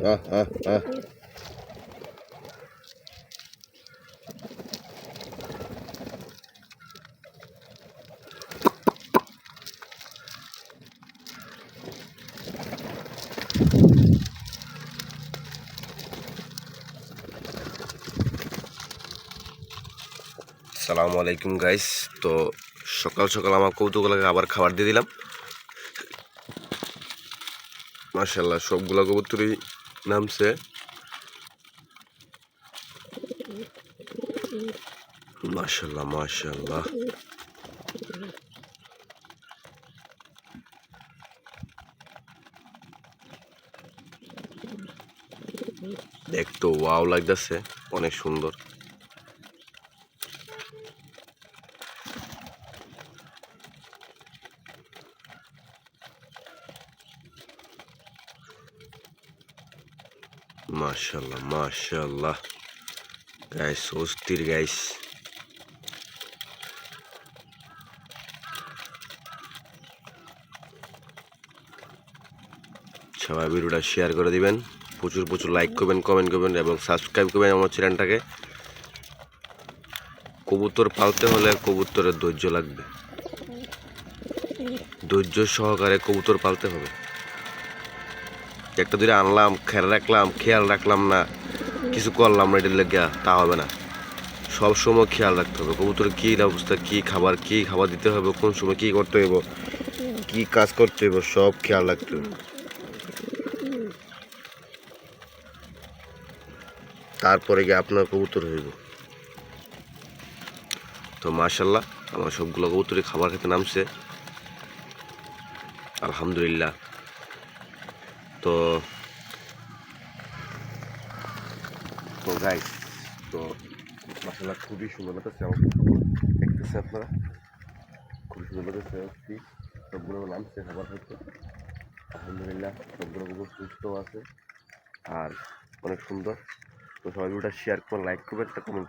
সালামু আলাইকুম গাইস তো সকাল সকাল আমার কৌতুকলাকে আবার খাবার দিয়ে দিলাম। মাশাল্লাহ সবগুলা কবুতরই নামছে। মাশাল্লাহ মাশাল্লাহ দেখতো ওয়াও লাগতেছে অনেক সুন্দর। মাশাল্লাহ মাশাল্লাহ গাইস অস্থির গাইস সবাই ভিডিওটা শেয়ার করে দিবেন। প্রচুর প্রচুর লাইক করবেন কমেন্ট করবেন এবং সাবস্ক্রাইব করবেন আমার চ্যানেলটাকে কবুতর পালতে হলে কবুতরের ধৈর্য লাগবে। ধৈর্য সহকারে কবুতর পালতে হবে। একটা দূরে আনলাম, খেয়াল রাখলাম খেয়াল রাখলাম না, কিছু করলাম না লেগে তা হবে না। সব সময় খেয়াল রাখতে হবে, কবুতর কী অবস্থা, কী খাবার কী খাবার দিতে হবে, কোন সময় কী করতে হইব, কী কাজ করতে হইব, সব খেয়াল রাখতে হবে। তারপরে গিয়ে আপনার কবুতর হইব। তো মার্শাল্লাহ আমার সবগুলো কবুতরই খাবার খেতে নামছে। আলহামদুলিল্লাহ। তো তো গাইস তো মাসাল্লাহ খুবই সুন্দর লাগতেছে আমার দেখতেছে আপনারা। খুবই সুন্দর লাগতেছে কি? সবগুলো নামছে খাবার হচ্ছে আলহামদুলিল্লাহ, সবগুলো কুকুর সুস্থ আছে। আর অনেক সুন্দর। তো সবাই ভিডিওটা শেয়ার করুন লাইক করবেন একটা কমেন্ট